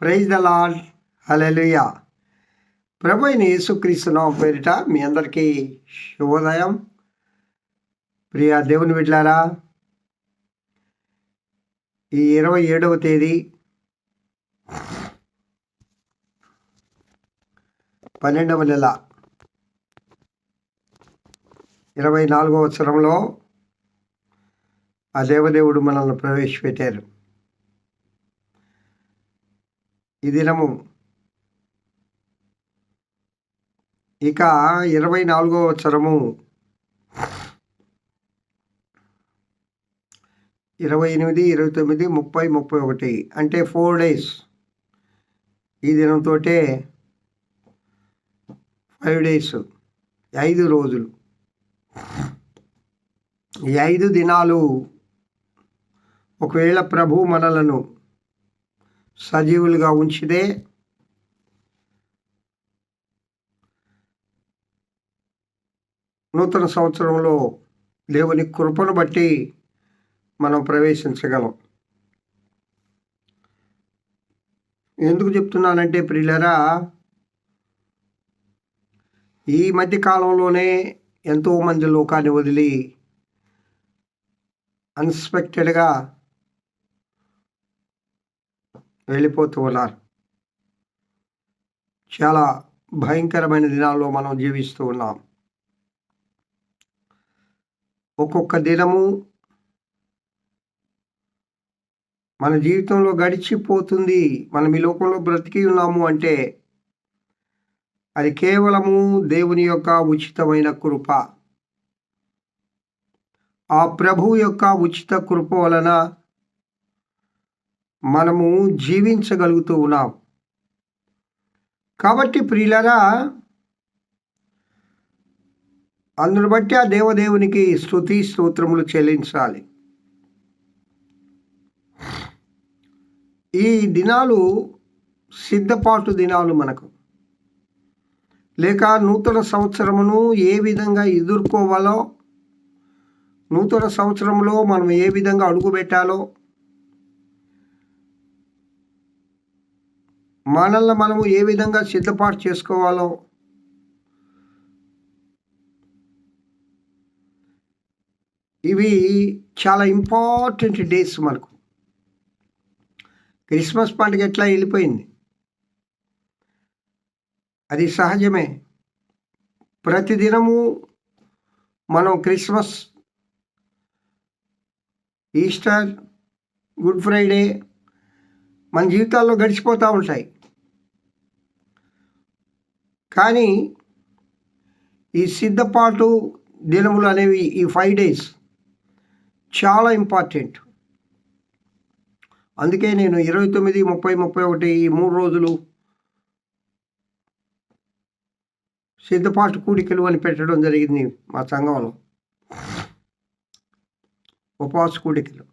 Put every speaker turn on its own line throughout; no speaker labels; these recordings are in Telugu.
ప్రైజ్ ద లాడ్ హలెలుయ ప్రభు అయిన యేసుక్రీస్తునామ పేరిట మీ అందరికీ శుభోదయం. ప్రియ దేవుని బిడ్లారా ఈ ఇరవై ఏడవ తేదీ పన్నెండవ నెల ఇరవై నాలుగవ సంవత్సరంలో ఆ దేవదేవుడు మనల్ని ప్రవేశపెట్టారు. ఈ దినము. ఇక ఇరవై నాలుగో సంవత్సరము ఇరవై ఎనిమిది ఇరవై తొమ్మిది ముప్పై ముప్పై ఒకటి. అంటే ఫోర్ డేస్ ఈ దినంతో ఫైవ్ డేస్ ఐదు రోజులు. ఈ ఐదు దినాలు ఒకవేళ ప్రభు మనలను సజీవులుగా ఉంచితే నూతన సంవత్సరంలో దేవుని కృపను బట్టి మనం ప్రవేశించగలం. ఎందుకు చెప్తున్నానంటే ప్రియులరా ఈ మధ్య కాలంలోనే ఎంతోమంది లోకాన్ని వదిలి అన్ఎక్స్పెక్టెడ్గా వెళ్ళిపోతూ ఉన్నారు. చాలా భయంకరమైన దినాల్లో మనం జీవిస్తూ ఉన్నాం. ఒక్కొక్క దినము మన జీవితంలో గడిచిపోతుంది. మనం ఈ లోకంలో బ్రతికి ఉన్నాము అంటే అది కేవలము దేవుని యొక్క ఉచితమైన కృప. ఆ ప్రభు యొక్క ఉచిత కృప వలన మనము జీవించగలుగుతూ ఉన్నాం. కాబట్టి ప్రియులరా అందును బట్టి ఆ దేవదేవునికి స్థుతి స్తోత్రములు చెల్లించాలి. ఈ దినాలు సిద్ధపాటు దినాలు మనకు. లేక నూతన సంవత్సరమును ఏ విధంగా ఎదుర్కోవాలో నూతన సంవత్సరంలో మనం ఏ విధంగా అడుగుపెట్టాలో మనల్ని మనము ఏ విధంగా సిద్ధపాటు చేసుకోవాలో ఇవి చాలా ఇంపార్టెంట్ డేస్ మనకు. క్రిస్మస్ పండుగ ఎట్లా వెళ్ళిపోయింది? అది సహజమే. ప్రతిదినము మనం క్రిస్మస్ ఈస్టర్ గుడ్ ఫ్రైడే మన జీవితాల్లో గడిచిపోతూ ఉంటాయి. కానీ ఈ సిద్ధపాటు దినములు అనేవి ఈ ఫైవ్ డేస్ చాలా ఇంపార్టెంట్ అందుకే నేను ఇరవై తొమ్మిది ముప్పై ముప్పై ఒకటి ఈ మూడు రోజులు సిద్ధపాటు కూడికలు అని పెట్టడం జరిగింది మా సంఘంలో. ఉపవాస కూడికలు.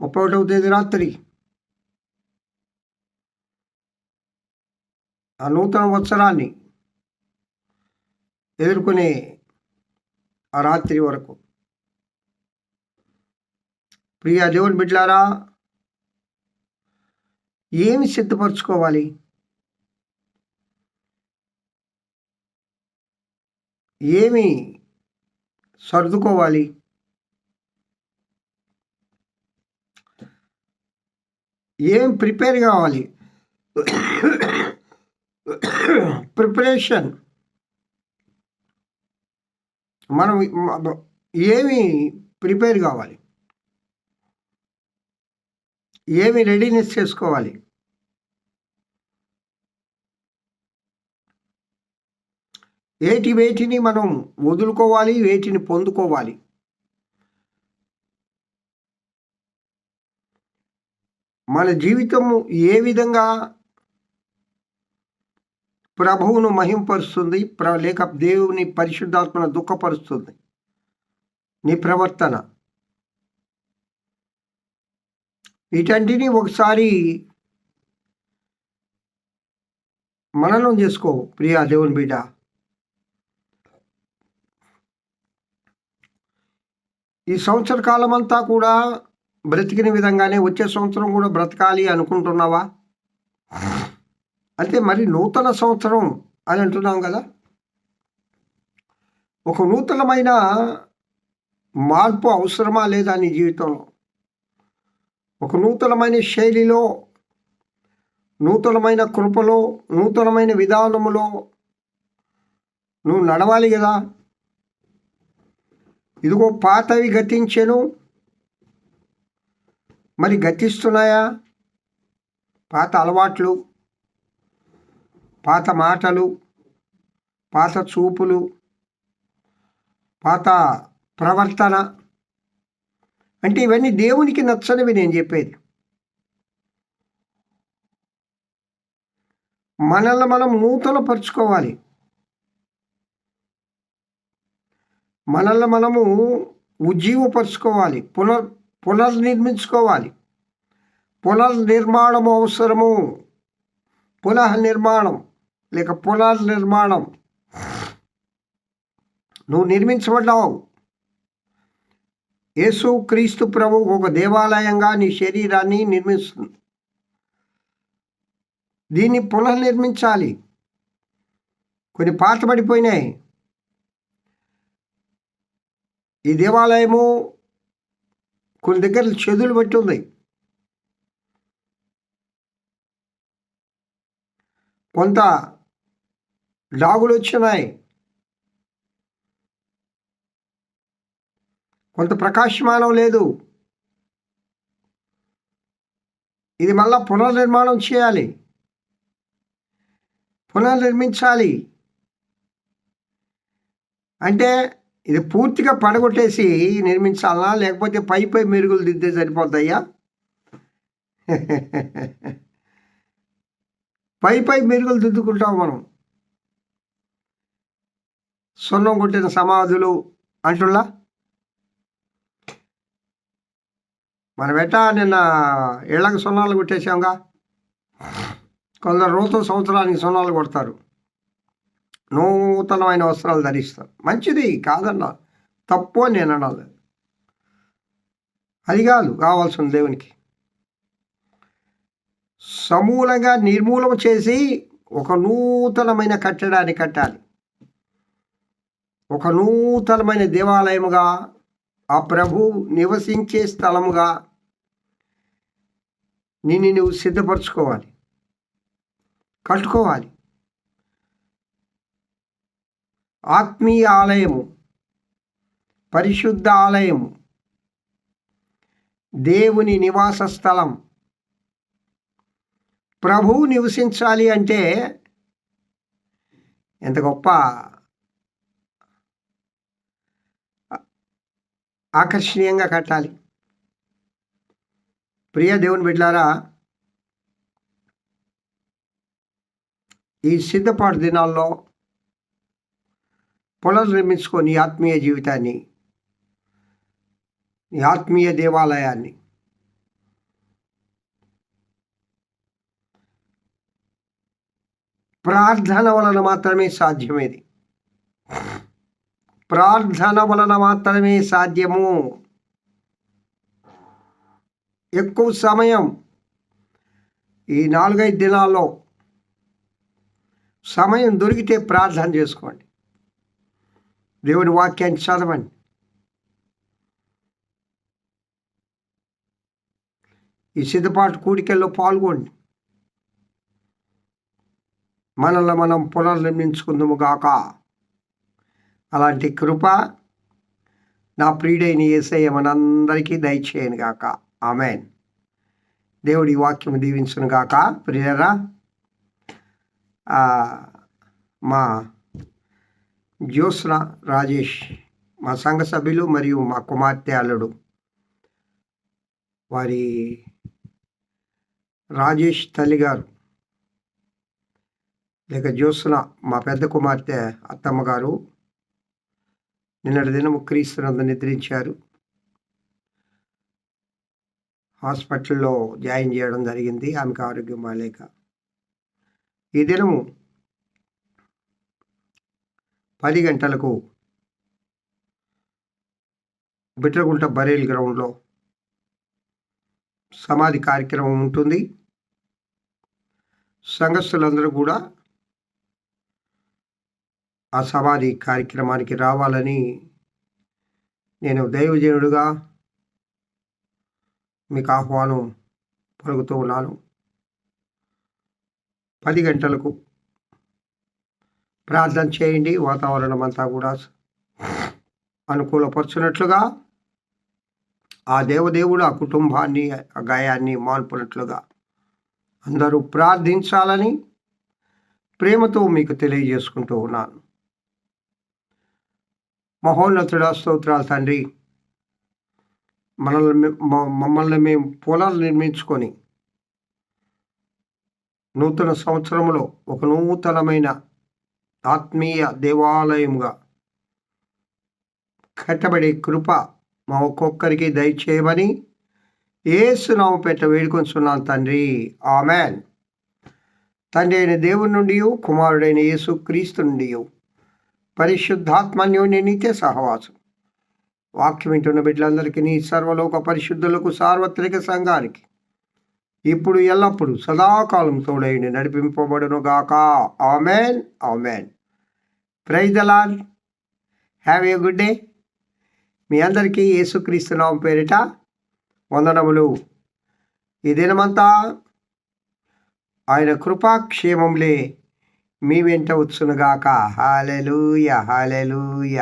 ముప్పై ఒకటవ తేదీ రాత్రి ఆ నూతన వత్సరాన్ని ఎదుర్కొనే ఆ రాత్రి వరకు. ప్రియ దేవుని బిడ్లారా ఏమి సిద్ధపరచుకోవాలి? ఏమి సర్దుకోవాలి? ఏం ప్రిపేర్ కావాలి? ప్రిపరేషన్ మనం ఏమి ప్రిపేర్ కావాలి? ఏమి రెడీనెస్ చేసుకోవాలి? వేటి వేటిని మనం వదులుకోవాలి? వేటిని పొందుకోవాలి? మన జీవితము ఏ విధంగా ప్రభువును మహింపరుస్తుంది. ప్ర లేక దేవుని పరిశుద్ధాత్మను దుఃఖపరుస్తుంది. నీ ప్రవర్తన. వీటంటిని ఒకసారి మననం చేసుకో ప్రియా దేవుని బిడ్డ. ఈ సంవత్సర కాలం అంతా కూడా బ్రతికిన విధంగానే వచ్చే సంవత్సరం కూడా బ్రతకాలి అనుకుంటున్నావా? అంటే మరి నూతన సంవత్సరం అని అంటున్నాం కదా. ఒక నూతనమైన మార్పు అవసరమా లేదా నీ జీవితంలో? ఒక నూతనమైన శైలిలో నూతనమైన కృపలో నూతనమైన విధానములో నువ్వు నడవాలి కదా. ఇదిగో పాతవి గతించెను. మరి గతిస్తున్నాయా? పాత అలవాట్లు పాత మాటలు పాత చూపులు పాత ప్రవర్తన. అంటే ఇవన్నీ దేవునికి నచ్చనివి నేను చెప్పేది. మనల్ని మనం నూతన పరుచుకోవాలి. మనల్ని మనము ఉజ్జీవపరుచుకోవాలి. పునర్ పునర్నిర్మించుకోవాలి. పునర్నిర్మాణం అవసరము. పునః లేక పునర్ నిర్మాణం. నువ్వు నిర్మించబడ్డావు. యేసు క్రీస్తు ప్రభు ఒక దేవాలయంగా నీ శరీరాన్ని నిర్మిస్తుంది దీన్ని పునర్నిర్మించాలి కొన్ని పాతబడిపోయినాయి ఈ దేవాలయము కొన్ని దగ్గర చెదులు పెట్టి ఉంది కొంత డాగులు వచ్చినాయి కొంత ప్రకాశమానం లేదు. ఇది మళ్ళా పునర్నిర్మాణం చేయాలి. పునర్నిర్మించాలి. అంటే ఇది పూర్తిగా పడగొట్టేసి నిర్మించాలా? లేకపోతే పై పై మెరుగులు దిద్దే సరిపోతాయా? పై పై మెరుగులు దిద్దుకుంటాం మనం. సున్నం కొట్టిన సమాధులు అంటుల్లా? మనం ఎట్టా నిన్న ఇళ్ళకి సున్నాలు కొట్టేసాంగా కొందరు నూతన సంవత్సరానికి సున్నాలు కొడతారు. నూతనమైన వస్త్రాలు ధరిస్తారు. మంచిది కాదన్నా తప్పు అని నేను అనాలి. అది కాదు కావాల్సింది దేవునికి. సమూలంగా నిర్మూలన చేసి ఒక నూతనమైన కట్టడాన్ని కట్టాలి. ఒక నూతనమైన దేవాలయముగా ఆ ప్రభు నివసించే స్థలముగా నిన్ను నువ్వు సిద్ధపరచుకోవాలి కట్టుకోవాలి. ఆత్మీయ ఆలయము పరిశుద్ధ ఆలయము దేవుని నివాస స్థలం. ప్రభువు నివసించాలి అంటే ఎంత గొప్ప ఆకర్షణీయంగా కట్టాలి. ప్రియ దేవుని బిడ్డారా ఈ సిద్ధపాటు దినాల్లో పునర్నిర్మించుకొని ఆత్మీయ జీవితాన్ని నీ ఆత్మీయ దేవాలయాన్ని ప్రార్థన వలన మాత్రమే సాధ్యమేది. ప్రార్థన వలన మాత్రమే సాధ్యము. ఎక్కువ సమయం ఈ నాలుగైదు దినాల్లో సమయం దొరికితే ప్రార్థన చేసుకోండి. దేవుని వాక్యాన్ని చదవండి. ఈ సిద్ధపాటు కూడికల్లో పాల్గొండి. మనల్ని మనం పునర్నిర్మించుకుందాము గాక. అలాంటి కృప నా ప్రియుడైన ఏసయ్య మనందరికీ దయచేయను గాక. ఆమెన్. దేవుడి వాక్యం దీవించును గాక. ప్రియరా మా జ్యోత్స్న రాజేష్ మా సంఘ సభ్యులు మరియు మా కుమార్తె అల్లుడు వారి రాజేష్ తల్లిగారు లేక జ్యోత్స్న మా పెద్ద కుమార్తె అత్తమ్మ గారు నిన్నటి దినము క్రీస్తునందు నిద్రించారు. హాస్పిటల్లో జాయిన్ చేయడం జరిగింది. ఆమెకు ఆరోగ్యం బాగాలేక ఈ దినము పది గంటలకు బిట్రగుంట బరేల్ గ్రౌండ్లో సమాధి కార్యక్రమం ఉంటుంది. సంఘస్థులందరూ కూడా ఆ సమాధి కార్యక్రమానికి రావాలని నేను దైవజనుడుగా మీకు ఆహ్వానం పలుకుతూ ఉన్నాను. పది గంటలకు ప్రార్థన చేయండి. వాతావరణం అంతా కూడా అనుకూలపరచున్నట్లుగా ఆ దేవదేవుడు ఆ కుటుంబాన్ని ఆ గాయాన్ని మాన్పునట్లుగా అందరూ ప్రార్థించాలని ప్రేమతో మీకు తెలియజేసుకుంటూ ఉన్నాను. మహోన్నతుడా స్తోత్రాలు తండ్రి. మనల్ని మమ్మల్ని మేము పొలాలు నిర్మించుకొని నూతన సంవత్సరంలో ఒక నూతనమైన ఆత్మీయ దేవాలయంగా కట్టబడే కృప మా ఒక్కొక్కరికి దయచేయమని ఏసునామం పెట్ట వేడుకొంచున్నాను తండ్రి. ఆమెన్. తండ్రి అయిన దేవుని నుండి కుమారుడైన యేసు క్రీస్తు నుండి పరిశుద్ధాత్మన్యోని సహవాసం. వాక్యం వింటున్న బిడ్డలందరికీ నీ సర్వలోక పరిశుద్ధులకు సార్వత్రిక సంఘానికి ఇప్పుడు ఎల్లప్పుడు సదాకాలం తోడైండి నడిపింపబడును గాక amen amen. Praise the lord have a good day మీ అందరికీ యేసుక్రీస్తు పేరిట వందనములు. ఈ దినమంతా ఆయన కృపాక్షేమంలే మీ వెంట వచ్చునుగాక. Hallelujah hallelujah